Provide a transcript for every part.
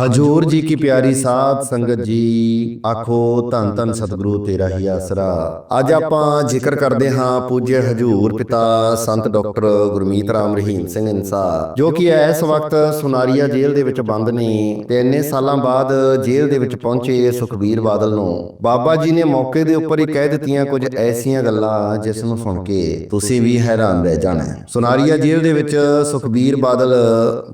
ਹਜੂਰ ਜੀ ਕੀ ਪਿਆਰੀ ਸਾਧ ਸੰਗਤ ਜੀ ਆਖੋ ਧੰਨ ਧੰਨ ਸਤਿਗੁਰੂ ਤੇਰਾ ਹੀ ਆਸਰਾ। ਅੱਜ ਆਪਾਂ ਜ਼ਿਕਰ ਕਰਦੇ ਹਾਂ ਪੂਜਯ ਹਜੂਰ ਪਿਤਾ ਸੰਤ ਡਾਕਟਰ ਗੁਰਮੀਤ ਰਾਮ ਰਹੀਮ ਸਿੰਘ ਇਨਸਾ ਜੋ ਕਿ ਇਸ ਵਕਤ ਸੁਨਾਰੀਆ ਜੇਲ੍ਹ ਦੇ ਵਿੱਚ ਬੰਦ ਨੇ ਤੇ ਇੰਨੇ ਸਾਲਾਂ ਬਾਅਦ ਜੇਲ੍ਹ ਦੇ ਵਿੱਚ ਪਹੁੰਚੇ ਸੁਖਬੀਰ ਬਾਦਲ ਨੂੰ। ਬਾਬਾ ਜੀ ਨੇ ਮੌਕੇ ਦੇ ਉੱਪਰ ਹੀ ਕਹਿ ਦਿੱਤੀਆਂ ਕੁਝ ਐਸੀਆਂ ਗੱਲਾਂ ਜਿਸ ਨੂੰ ਸੁਣ ਕੇ ਤੁਸੀਂ ਵੀ ਹੈਰਾਨ ਰਹਿ ਜਾਣਾ। ਸੁਨਾਰੀਆ ਜੇਲ੍ਹ ਦੇ ਵਿੱਚ ਸੁਖਬੀਰ ਬਾਦਲ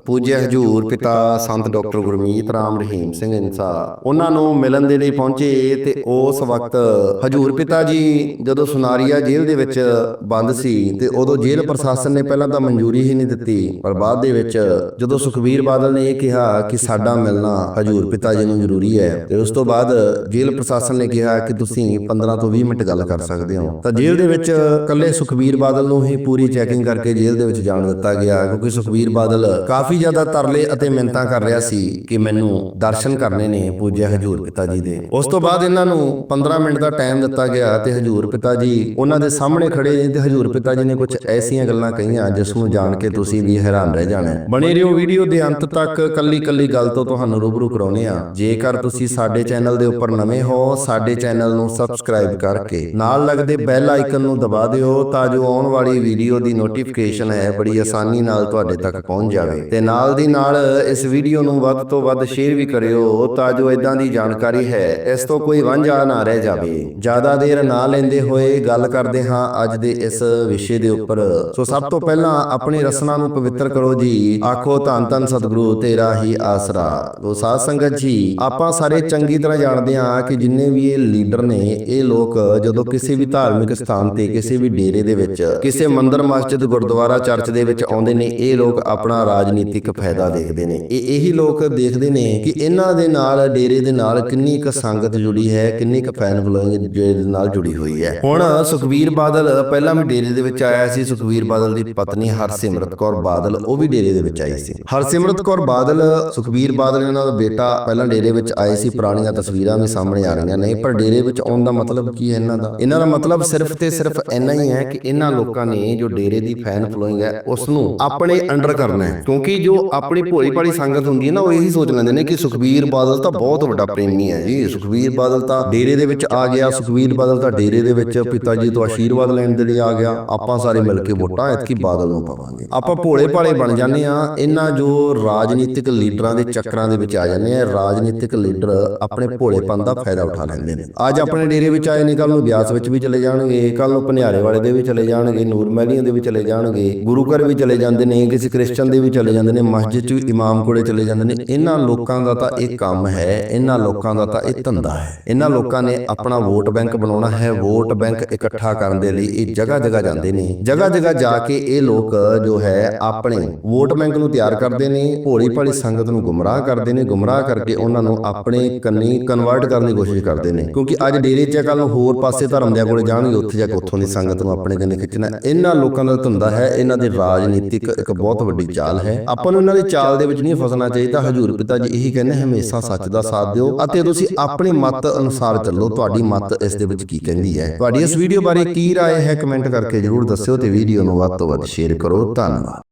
ਪੂਜਯ ਹਜੂਰ ਪਿਤਾ ਸੰਤ ਡਾਕਟਰ ਗੁਰਮੀਤ ਰਾਮ ਰਹੀਮ ਸਿੰਘ ਇਨਸਾ। ਉਹਨਾਂ ਨੂੰ ਮਿਲਣ ਦੇ ਲਈ ਪਹੁੰਚੇ ਤੇ ਉਸ ਵਕਤ ਹਜੂਰ ਪਿਤਾ ਜੀ ਜਦੋਂ ਸੁਨਾਰੀਆ ਜੇਲ੍ਹ ਦੇ ਵਿੱਚ ਬੰਦ ਸੀ ਤੇ ਉਦੋਂ ਜੇਲ੍ਹ ਪ੍ਰਸ਼ਾਸਨ ਨੇ ਪਹਿਲਾਂ ਤਾਂ ਮਨਜ਼ੂਰੀ ਹੀ ਨਹੀਂ ਦਿੱਤੀ। ਪਰ ਬਾਅਦ ਦੇ ਵਿੱਚ ਜਦੋਂ ਸੁਖਬੀਰ ਬਾਦਲ ਨੇ ਇਹ ਕਿਹਾ ਕਿ ਸਾਡਾ ਮਿਲਣਾ ਹਜੂਰ ਪਿਤਾ ਜੀ ਨੂੰ ਜ਼ਰੂਰੀ ਹੈ। ਤੇ ਉਸ ਤੋਂ ਬਾਅਦ ਜੇਲ੍ਹ ਪ੍ਰਸ਼ਾਸਨ ਨੇ ਕਿਹਾ ਕਿ ਤੁਸੀਂ 15 ਤੋਂ 20 ਮਿੰਟ ਗੱਲ ਕਰ ਸਕਦੇ ਹੋ। ਤਾਂ ਜੇਲ੍ਹ ਦੇ ਵਿੱਚ ਕੱਲੇ ਸੁਖਬੀਰ ਬਾਦਲ ਨੂੰ ਹੀ ਪੂਰੀ ਚੈਕਿੰਗ ਕਰਕੇ ਜੇਲ੍ਹ ਦੇ ਵਿੱਚ ਜਾਣ ਦਿੱਤਾ ਗਿਆ ਕਿਉਂਕਿ ਸੁਖਬੀਰ ਬਾਦਲ ਕਾਫੀ ਜ਼ਿਆਦਾ ਤਰਲੇ ਅਤੇ ਮਿੰਤਾਂ ਕਰ ਰਿਹਾ ਸੀ ਕਿ ਮੈਨੂੰ ਦਰਸ਼ਨ ਕਰਨੇ ਨੇ ਪੂਜਿਆ ਹਜੂਰ ਪਿਤਾ ਜੀ ਦੇ। ਉਸ ਤੋਂ ਬਾਅਦ ਇਹਨਾਂ ਨੂੰ 15 ਮਿੰਟ ਦਾ ਟਾਈਮ ਦਿੱਤਾ ਗਿਆ ਤੇ ਹਜੂਰ ਪਿਤਾ ਜੀ ਉਹਨਾਂ ਦੇ ਸਾਹਮਣੇ ਖੜੇ ਨੇ ਤੇ ਹਜੂਰ ਪਿਤਾ ਜੀ ਨੇ ਕੁਝ ਐਸੀਆਂ ਗੱਲਾਂ ਕਹੀਆਂ ਜਿਸ ਨੂੰ ਜਾਣ ਕੇ ਤੁਸੀਂ ਵੀ ਹੈਰਾਨ ਰਹਿ ਜਾਣਾ। ਬਣੇ ਰਹੋ ਵੀਡੀਓ ਦੇ ਅੰਤ ਤੱਕ ਕੱਲੀ ਕੱਲੀ ਗੱਲ ਤੋਂ ਤੁਹਾਨੂੰ ਰੂਬਰੂ ਕਰਾਉਨੇ ਆ ਜੇਕਰ ਤੁਸੀਂ ਸਾਡੇ ਚੈਨਲ ਦੇ ਉੱਪਰ ਨਵੇਂ ਹੋ ਸਾਡੇ ਚੈਨਲ ਨੂੰ ਸਬਸਕ੍ਰਾਈਬ ਕਰਕੇ ਨਾਲ ਲੱਗਦੇ ਬੈਲ ਆਈਕਨ ਨੂੰ ਦਬਾ ਦਿਓ ਤਾਂ ਜੋ ਆਉਣ ਵਾਲੀ ਵੀਡੀਓ ਦੀ ਨੋਟੀਫਿਕੇਸ਼ਨ ਹੈ ਬੜੀ ਆਸਾਨੀ ਨਾਲ ਤੁਹਾਡੇ ਤੱਕ ਪਹੁੰਚ ਜਾਵੇ ਤੇ ਨਾਲ ਦੀ ਨਾਲ ਇਸ ਵੀਡੀਓ ਨੂੰ ਵੱਧ ਤੋਂ ਵੱਧ ਸ਼ੇਅਰ ਵੀ ਕਰਿਓ, ਤਾਂ ਜੋ ਇਦਾਂ ਦੀ ਜਾਣਕਾਰੀ ਹੈ, ਇਸ ਤੋਂ ਕੋਈ ਵਾਂਝਾ ਨਾ ਰਹਿ ਜਾਵੇ। ਜ਼ਿਆਦਾ ਦੇਰ ਨਾ ਲੈਂਦੇ ਹੋਏ ਗੱਲ ਕਰਦੇ ਹਾਂ ਅੱਜ ਦੇ ਇਸ ਵਿਸ਼ੇ ਦੇ ਉੱਪਰ। ਸੋ ਸਭ ਤੋਂ ਪਹਿਲਾਂ ਆਪਣੀ ਰਸਨਾ ਨੂੰ ਪਵਿੱਤਰ ਕਰੋ ਜੀ, ਆਖੋ ਧੰਨ ਧੰਨ ਸਤਿਗੁਰੂ, ਤੇਰਾ ਹੀ ਆਸਰਾ। ਲੋ ਸਾਧ ਸੰਗਤ ਜੀ, ਆਪਾਂ ਸਾਰੇ ਚੰਗੀ ਤਰ੍ਹਾਂ ਜਾਣਦੇ ਹਾਂ ਕਿ ਜਿੰਨੇ ਵੀ ਇਹ ਲੀਡਰ ਨੇ, ਇਹ ਲੋਕ ਜਦੋਂ ਕਿਸੇ ਵੀ ਧਾਰਮਿਕ ਸਥਾਨ ਤੇ, ਕਿਸੇ ਵੀ ਡੇਰੇ ਦੇ ਵਿੱਚ, ਕਿਸੇ ਮੰਦਿਰ ਮਸਜਿਦ ਗੁਰਦੁਆਰਾ ਚਰਚ ਦੇ ਵਿੱਚ ਆਉਂਦੇ ਨੇ, ਇਹ ਲੋਕ ਆਪਣਾ ਰਾਜਨੀਤਿਕ ਫਾਇਦਾ ਦੇਖਦੇ ਨੇ। ਇਹ ਇਹੀ ਲੋਕ ਦੇਖ ਦੇਖਦੇ ਨੇ ਕਿ ਇਹਨਾਂ ਦੇ ਨਾਲ, ਡੇਰੇ ਦੇ ਨਾਲ ਕਿੰਨੀ ਕੁ ਸੰਗਤ ਜੁੜੀ ਹੈ, ਕਿੰਨੀ ਕੁ ਫੈਨ ਫਲੋਇੰਗ ਦੇ ਨਾਲ ਜੁੜੀ ਹੋਈ ਹੈ। ਹੁਣ ਸੁਖਵੀਰ ਬਾਦਲ, ਪਹਿਲਾਂ ਵੀ ਡੇਰੇ ਦੇ ਵਿੱਚ ਆਇਆ ਸੀ, ਸੁਖਵੀਰ ਬਾਦਲ ਦੀ ਪਤਨੀ ਹਰਸਿਮਰਤ ਕੌਰ ਬਾਦਲ, ਉਹ ਵੀ ਡੇਰੇ ਦੇ ਵਿੱਚ ਆਈ ਸੀ। ਹਰਸਿਮਰਤ ਕੌਰ ਬਾਦਲ, ਸੁਖਵੀਰ ਬਾਦਲ ਇਹਨਾਂ ਦਾ ਬੇਟਾ ਪਹਿਲਾਂ ਡੇਰੇ ਵਿੱਚ ਆਏ ਸੀ, ਪੁਰਾਣੀਆਂ ਤਸਵੀਰਾਂ ਵੀ ਸਾਹਮਣੇ ਆ ਰਹੀਆਂ ਨੇ, ਪਰ ਡੇਰੇ ਵਿੱਚ ਆਉਣ ਦਾ ਮਤਲਬ ਕੀ ਹੈ ਇਹਨਾਂ ਦਾ? ਇਹਨਾਂ ਦਾ ਮਤਲਬ ਸਿਰਫ ਤੇ ਸਿਰਫ ਇੰਨਾ ਹੀ ਹੈ ਕਿ ਇਹਨਾਂ ਲੋਕਾਂ ਨੇ ਜੋ ਡੇਰੇ ਦੀ ਫੈਨ ਫਲੋਇੰਗ ਹੈ ਉਸ ਨੂੰ ਆਪਣੇ ਅੰਡਰ ਕਰਨਾ ਹੈ, ਕਿਉਂਕਿ ਜੋ ਆਪਣੀ ਭੋਲੀ ਭਾਲੀ ਸੰਗਤ ਹੁੰਦੀ ਹੈ ਨਾ, ਉਹ ਇਹੀ ਸੋਚ ਲੈਂਦੇ ਨੇ ਕਿ ਸੁਖਬੀਰ ਬਾਦਲ ਤਾਂ ਬਹੁਤ ਵੱਡਾ ਪ੍ਰੇਮੀ ਹੈ ਜੀ। ਸੁਖਬੀਰ ਬਾਦਲ ਤਾਂ ਡੇਰੇ ਦੇ ਵਿੱਚ ਆ ਗਿਆ। ਸੁਖਵੀਰ ਬਾਦਲ ਤਾਂ ਡੇਰੇ ਦੇ ਵਿੱਚ ਪਿਤਾ ਜੀ ਤੋਂ ਆਸ਼ੀਰਵਾਦ ਲੈਣ ਦੇ ਲਈ ਆ ਗਿਆ। ਆਪਾਂ ਸਾਰੇ ਮਿਲ ਕੇ ਵੋਟਾਂ ਐਤਕੀ ਬਾਦਲ ਨੂੰ ਪਾਵਾਂਗੇ। ਆਪਾਂ ਭੋਲੇ ਭਾਲੇ ਬਣ ਜਾਂਦੇ ਆ ਇਹਨਾਂ ਜੋ ਰਾਜਨੀਤਿਕ ਲੀਡਰਾਂ ਦੇ ਚੱਕਰਾਂ ਦੇ ਵਿੱਚ ਆ ਜਾਂਦੇ ਆ ਰਾਜਨੀਤਿਕ ਲੀਡਰ ਆਪਣੇ ਭੋਲੇਪਨ ਦਾ ਫਾਇਦਾ ਉਠਾ ਲੈਂਦੇ ਨੇ। ਅੱਜ ਆਪਣੇ ਡੇਰੇ ਵਿੱਚ ਆਏ ਨੇ। ਕੱਲ ਨੂੰ ਬਿਆਸ ਵਿੱਚ ਵੀ ਚਲੇ ਜਾਣਗੇ। ਕੱਲ ਨੂੰ ਭਨਿਆਰੇ ਵਾਲੇ ਦੇ ਵੀ ਚਲੇ ਜਾਣਗੇ। ਨੂਰ ਮਹਿਲੀਆਂ ਦੇ ਵੀ ਚਲੇ ਜਾਣਗੇ। ਗੁਰੂ ਘਰ ਵੀ ਚਲੇ ਜਾਂਦੇ ਨੇ। ਕਿਸੇ ਕ੍ਰਿਸਚਨ ਦੇ ਵੀ ਚਲੇ ਜਾਂਦੇ ਨੇ। ਮਸਜਿਦ 'ਚ ਵੀ ਇਮਾਮ ਕੋਲੇ ਚਲੇ ਜਾਂਦੇ ਨੇ। ਇਹਨਾਂ ਲੋਕਾਂ ਦਾ ਤਾਂ ਇਹ ਕੰਮ ਹੈ, ਇਹਨਾਂ ਲੋਕਾਂ ਦਾ ਤਾਂ ਇਹ ਧੰਦਾ ਹੈ। ਇਹਨਾਂ ਲੋਕਾਂ ਨੇ ਆਪਣਾ ਵੋਟ ਬੈਂਕ ਬਣਾਉਣਾ ਹੈ, ਵੋਟ ਬੈਂਕ ਇਕੱਠਾ ਕਰਨ ਦੇ ਲਈ ਇਹ ਜਗ੍ਹਾ ਜਗ੍ਹਾ ਜਾਂਦੇ ਨੇ। ਜਗ੍ਹਾ ਜਗ੍ਹਾ ਜਾ ਕੇ ਇਹ ਲੋਕ ਜੋ ਹੈ, ਆਪਣੇ ਵੋਟ ਬੈਂਕ ਨੂੰ ਤਿਆਰ ਕਰਦੇ ਨੇ ਭੋਲੀ ਭਾਲੀ ਸੰਗਤ ਨੂੰ ਗੁੰਮਰਾਹ ਕਰਦੇ ਨੇ, ਗੁੰਮਰਾਹ ਕਰਕੇ ਉਹਨਾਂ ਨੂੰ ਆਪਣੇ ਕੰਨੀ ਕਨਵਰਟ ਕਰਨ ਦੀ ਕੋਸ਼ਿਸ਼ ਕਰਦੇ ਨੇ। ਕਿਉਂਕਿ ਅੱਜ ਡੇਰੇ 'ਚ ਕੱਲ ਨੂੰ ਹੋਰ ਪਾਸੇ ਧਰਮ ਦੇ ਕੋਲੇ ਜਾਣਗੇ, ਉੱਥੇ ਜਾ ਕੇ ਉੱਥੋਂ ਦੀ ਸੰਗਤ ਨੂੰ ਆਪਣੇ ਕੰਨੇ ਖਿੱਚਣਾ ਇਹਨਾਂ ਲੋਕਾਂ ਦਾ ਧੰਦਾ ਹੈ, ਇਹਨਾਂ ਦੇ ਰਾਜਨੀਤਿਕ ਇੱਕ ਬਹੁਤ ਵੱਡੀ ਚਾਲ ਹੈ। ਆਪਾਂ ਨੂੰ ਇਹਨਾਂ ਦੀ ਚਾਲ ਦੇ ਵਿੱਚ ਨਹੀਂ ਫਸਣਾ ਚਾਹੀਦਾ, ਹਜੂਰ ਪਿਤਾ ਜੀ ਇਹੀ ਕਹਿੰਦੇ ਹਮੇਸ਼ਾ ਸੱਚ ਦਾ ਸਾਥ ਦਿਓ ਅਤੇ ਤੁਸੀਂ ਆਪਣੇ ਮਤ ਅਨੁਸਾਰ ਚੱਲੋ ਤੁਹਾਡੀ ਮਤ ਇਸ ਦੇ ਵਿੱਚ ਕੀ ਕਹਿੰਦੀ ਹੈ ਤੁਹਾਡੀ ਇਸ ਵੀਡੀਓ ਬਾਰੇ ਕੀ رائے ਹੈ ਕਮੈਂਟ ਕਰਕੇ ਜਰੂਰ ਦੱਸਿਓ ਤੇ ਵੀਡੀਓ ਨੂੰ ਵੱਧ ਤੋਂ ਵੱਧ ਸ਼ੇਅਰ ਕਰੋ ਧੰਨਵਾਦ